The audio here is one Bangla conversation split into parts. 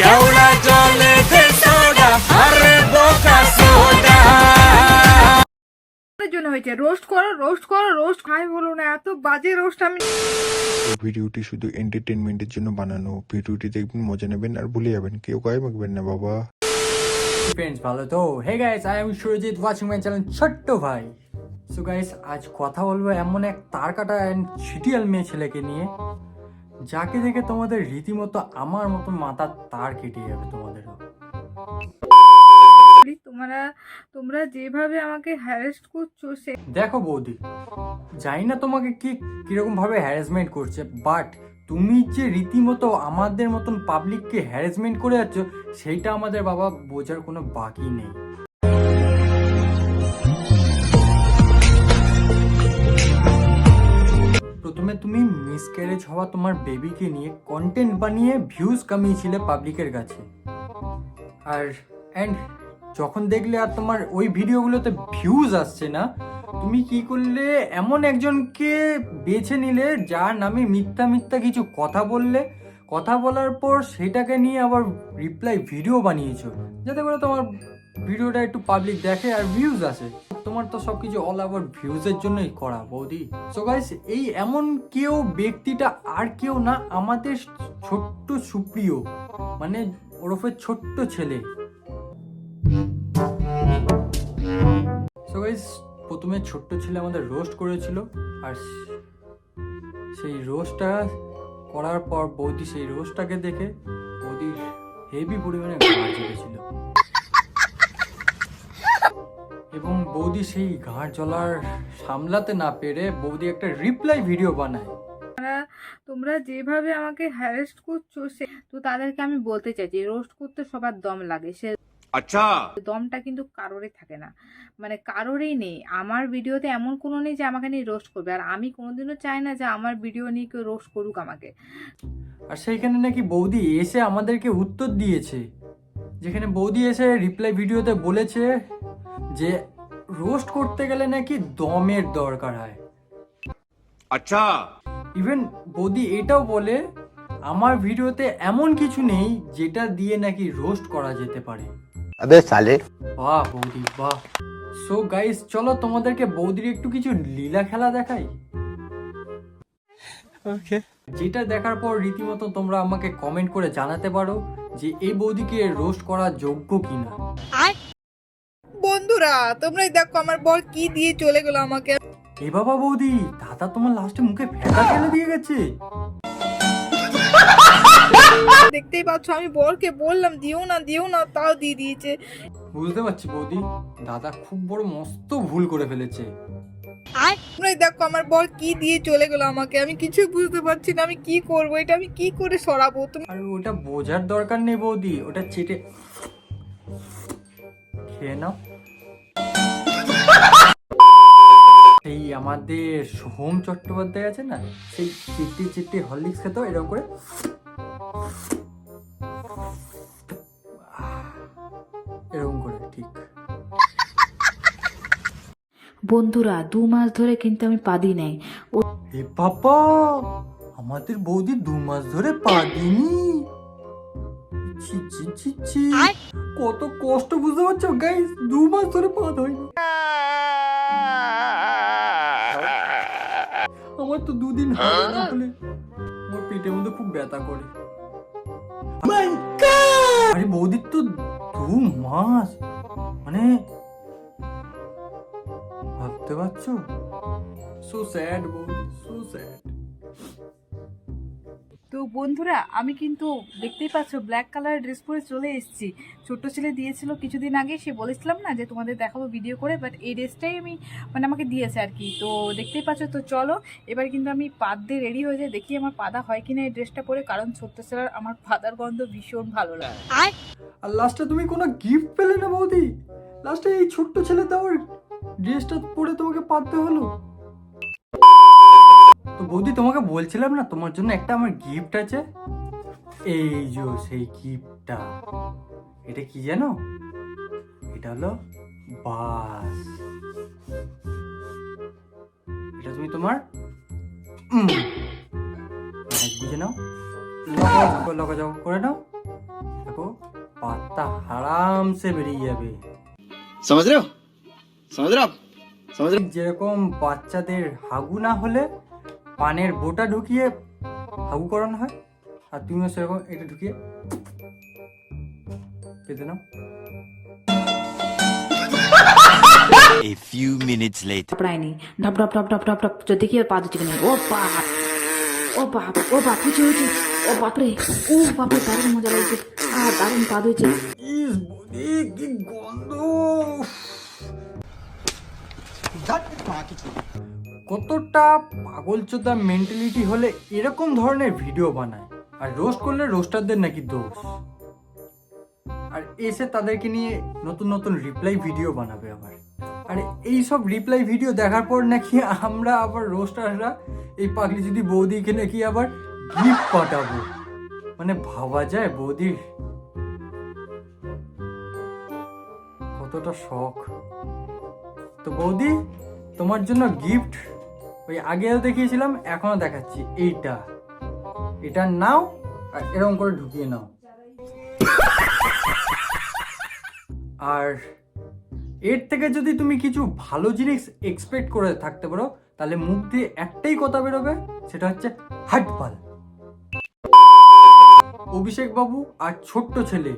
কেওড়া জলে সোডা আরে বোকা সোডা। জন্য হয়েছে রোস্ট করো রোস্ট করো রোস্ট খাই বলো না এত বাজে রোস্ট আমি। ভিডিওটি শুধু এন্টারটেনমেন্টের জন্য বানানো। ভিডিওটি দেখবেন মজা নেবেন আর ভুলে যাবেন। কেউ গায়ে মাখবেন না বাবা। ফ্রেন্ডস ভালো তো? Hey guys I am Surajit watching my channel ছোট্ট ভাই সো গাইস আজ কথা বলব এমন এক তার কাটা অ্যান্ড ছিটিয়াল মেয়ে ছেলেকে নিয়ে। যাকে দেখে তোমাদের রীতিমতো আমার মতন মাথার তার কেটে যাবে তোমাদেরও তোমরা তোমরা যেভাবে আমাকে হ্যারেস্ট করছ সে দেখো বৌদি জানি না তোমাকে কি কীরকম ভাবে হ্যারাসমেন্ট করছে বাট তুমি যে রীতিমতো আমাদের মতন পাবলিককে হ্যারাসমেন্ট করে যাচ্ছ সেইটা আমাদের বাবা বোঝার কোনো বাকি নেই। মিসক্যারেজ হওয়া তোমার বেবিকে নিয়ে কন্টেন্ট বানিয়ে ভিউজ কামিয়েছিলে পাবলিকের কাছে। আর অ্যান্ড যখন দেখলে আর তোমার ওই ভিডিওগুলোতে ভিউজ আসছে না, তুমি কি করলে? এমন একজনকে বেছে নিলে, যার নামে মিথ্যা মিথ্যা কিছু কথা বললে কথা বলার পর সেটাকে নিয়ে আবার রিপ্লাই ভিডিও বানিয়েছো। যাতে করে তোমার ভিডিওটা একটু পাবলিক দেখে আর ভিউজ আসে। তোমার তো সব কিছু অল আবার ভিউজের জন্যই করা, বৌদি। সো গাইস এই এমন কেউ ব্যক্তিটা আর কেউ না, আমাদের ছোট্ট সুপ্রিয় মানে ওরফের ছোট্ট ছেলে। সো গাইস প্রথমে ছোট্ট ছেলে আমাদের রোস্ট করেছিল, আর সেই রোস্টটা করার পর বৌদি সেই রোস্টটাকে দেখে বৌদি হেভি পরিমাণে ঘাড় জ্বলেছিল। এবং বৌদি সেই ঘাড় জ্বলার সামলাতে না পেরে বৌদি একটা রিপ্লাই ভিডিও বানায়। তোমরা যেভাবে আমাকে হ্যারেস্ট করছ সে তো তাদেরকে আমি বলতে চাইছি রোস্ট করতে সবার দম লাগে। সে আচ্ছা। দমটা কিন্তু কারোরই থাকে না। মানে কারোরই নেই। আমার ভিডিওতে এমন কোনো নেই যে আমাকে নিয়ে রোস্ট করবে। আর আমি কোনোদিনও চাই না যে আমার ভিডিও নিয়ে কেউ রোস্ট করুক আমাকে। আর সেইখানে নাকি বৌদি এসে আমাদেরকে উত্তর দিয়েছে। যেখানে বৌদি এসে রিপ্লাই ভিডিওতে বলেছে যে রোস্ট করতে গেলে নাকি দমের দরকার হয়। আচ্ছা। ইভেন বৌদি এটাও বলে আমার ভিডিওতে এমন কিছু নেই যেটা দিয়ে নাকি রোস্ট করা যেতে পারে। আবে সালে। বাহ বৌদি বাহ। সো গাইস চলো তোমাদেরকে বৌদির একটু কিছু লীলা খেলা দেখাই। ওকে যেটা দেখার পর রীতিমতো তোমরা আমাকে কমেন্ট করে জানাতে পারো যে এই বৌদিকে রোস্ট করা যোগ্য কিনা। বন্ধুরা তোমরাই দেখো আমার বল কি দিয়ে চলে গেল আমাকে। এ বাবা বৌদি দাদা তোমার লাস্টে মুখে ফেটা ফেলে দিয়ে গেছে? দেখতেই পাচ্ছ আমি বরকে বললাম দিও না দিও না তাও দিয়ে দিয়েছে। বুঝতে পারছি বৌদি দাদা খুব বড় মস্ত ভুল করে ফেলেছে। দেখো আমার বর কি দিয়ে চলে গেল আমাকে। আমি কিছুই বুঝতে পারছি না আমি কি করব এটা আমি কি করে সরাবো? তুমি আর ওটা বোঝার দরকার নেই বৌদি ওটা চেটে খেয়ে নাও। সেই আমাদের সোহম চট্টোপাধ্যায় আছে না সেই চিট্টি চিট্টি হরলিক্স খেতো এরকম করে বন্ধুরা দু মাস ধরে কিন্তু আমি পাদি নেই। ও এ বাবা আমাদের বৌদি দু মাস ধরে পা দিনি ছি ছি ছি ছি। কত কষ্ট বুঝতে পারছ গাইস দু মাস ধরে পা হয়নি। আমার তো দুদিন হবে না হলে আমার পেটের মধ্যে খুব ব্যথা করে। আরে বৌদির তো দু মাস। মানে ভাবতে পারছ? সো স্যাড বৌদি সো স্যাড তো বন্ধুরা আমি কিন্তু দেখতেই পাচ্ছ ব্ল্যাক কালার ড্রেস পরে চলে এসেছি। ছোট্ট ছেলে দিয়েছিল কিছুদিন আগে সে বলেছিলাম না যে তোমাদের দেখাবো ভিডিও করে বাট এই ড্রেসটাই আমি মানে আমাকে দিয়েছে আর কি। তো দেখতেই পাচ্ছ তো চলো এবার কিন্তু আমি পাদ দিয়ে রেডি হয়ে যাই দেখি আমার পাদা হয় কিনা এই ড্রেসটা পরে কারণ ছোট্ট ছেলের আমার পাদার গন্ধ ভীষণ ভালো লাগে। আর লাস্টে তুমি কোনো গিফট পেলে না বৌদি? লাস্টে এই ছোট্ট ছেলে তোমার ড্রেসটা পরে তোমাকে পারতে হলো? তো বৌদি, তোমাকে বলছিলাম না, তোমার জন্য একটা আমার গিফট আছে? এই যে সেই গিফটটা এটা কি জানো? এটা হলো বাস। এটা তুমি তোমার বুঝে নাও। লগা জগ করে নাও। দেখো, পাতা আরামসে বেরিয়ে যাবে। সমাজ রে যেরকম বাচ্চাদের হাগু না হলে পানের বোটা ঢুকিয়ে হাগু করানো হয় আর তুমিও সেরকম এটা ঢুকিয়ে পেতে নাও। A few minutes later. প্রায়নি ঢপ ঢপ ঢপ ঢপ ঢপ ঢপ তো দেখি আর পা দিচ্ছে কিনা? ও বাপ ও বাপ ও বাপ হয়েছে হয়েছে ও বাপরে ও বাপরে দারুণ মজা লাগছে। আর দারুণ পা হয়েছে ইস বৌদি কি গন্ধ কতটা পাগল চোদা মেন্টালিটি হলে এরকম ধরনের ভিডিও বানায়? আর রোস্ট করলে রোস্টারদের নাকি দোষ? আর এসে তাদেরকে নিয়ে নতুন নতুন রিপ্লাই ভিডিও বানাবে আবার। আর এই সব রিপ্লাই ভিডিও দেখার পর নাকি আমরা আবার রোস্টাররা এই পাগলি যদি বৌদিকে নাকি আবার গিফট পাঠাবো? মানে ভাবা যায় বৌদির। কতটা শখ। তো বৌদি, তোমার জন্য গিফট ওই আগেও দেখিয়েছিলাম, এখনও দেখাচ্ছি, এইটা। এটা নাও আর এরকম করে ঢুকিয়ে নাও। আর এর থেকে যদি তুমি কিছু ভালো জিনিস এক্সপেক্ট করে থাকতে পারো, তাহলে মুখ দিয়ে একটাই কথা বেরোবে, সেটা হচ্ছে হাটপাল। অভিষেক বাবু আর ছোট্ট ছেলে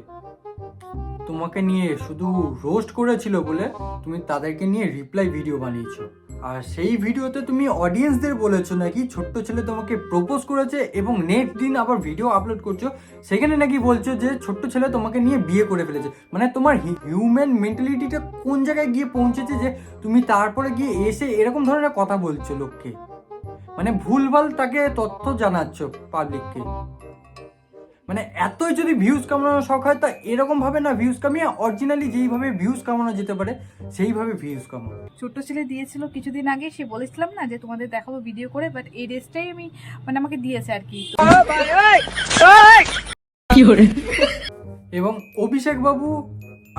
তোমাকে নিয়ে শুধু রোস্ট করেছিল বলে তুমি তাদেরকে নিয়ে রিপ্লাই ভিডিও বানিয়েছো। আর সেই ভিডিওতে তুমি অডিয়েন্সদের বলেছ নাকি ছোট্ট ছেলে তোমাকে প্রপোজ করেছে এবং নেক্সট দিন আবার ভিডিও আপলোড করছ, সেখানে নাকি বলছো যে ছোট্ট ছেলে তোমাকে নিয়ে বিয়ে করে ফেলেছে। মানে তোমার হিউম্যান মেন্টালিটিটা কোন জায়গায় গিয়ে পৌঁছেছে যে তুমি তারপরে গিয়ে এসে এরকম ধরনের কথা বলছো লোককে? মানে ভুলভাল তাকে তথ্য জানাচ্ছ পাবলিককে মানে এতই যদি ভিউজ কামানোর শখ হয় তা এরকম ভাবে না ভিউজ কামিয়ে অরিজিনালি যেইভাবে ভিউজ কামানো যেতে পারে সেইভাবে ভিউজ কামানো ছোট্ট ছেলে দিয়েছিল কিছুদিন আগে সে বলেছিলাম না যে তোমাদের দেখাবো ভিডিও করে বাট এই ড্রেসটাই আমি মানে আমাকে দিয়েছে আর কি। এবং অভিষেক বাবু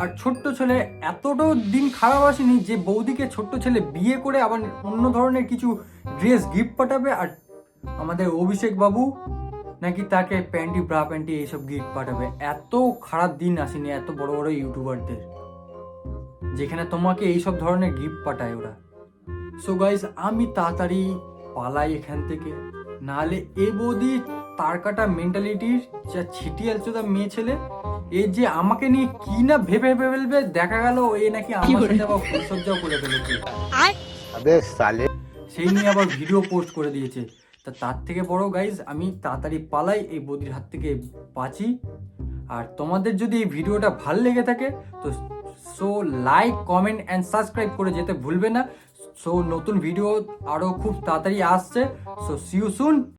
আর ছোট্ট ছেলে এতটাও দিন খারাপ আসেনি যে বৌদিকে ছোট্ট ছেলে বিয়ে করে আবার অন্য ধরনের কিছু ড্রেস গিফট পাঠাবে। আর আমাদের অভিষেক বাবু নাকি তাকে প্যান্টি ব্রা প্যান্টি এইসব গিফট পাঠাবে? এত খারাপ দিন আসেনি এত বড় বড় ইউটিউবারদের যেখানে তোমাকে এইসব ধরনের গিফট পাঠায় ওরা। সো গাইজ আমি তাড়াতাড়ি পালাই এখান থেকে। নাহলে এ বৌদি তার কাটা মেন্টালিটির যা ছিটিয়াল চোদা মেয়ে ছেলে এ যে আমাকে নিয়ে কি না ভেবে ভেবে ফেলবে দেখা গেল এ নাকি আমার সাথে আবার ফুলসজ্জাও করে ফেলেছে। সেই নিয়ে আবার ভিডিও পোস্ট করে দিয়েছে। তা তার থেকে বড় গাইজ আমি তাড়াতাড়ি পালাই এই বদির হাত থেকে বাঁচি। আর তোমাদের যদি এই ভিডিওটা ভালো লেগে থাকে, তো so like comment and subscribe করে যেতে ভুলবে না। সো নতুন ভিডিও আরও খুব তাড়াতাড়ি আসছে। সো সিউ সুন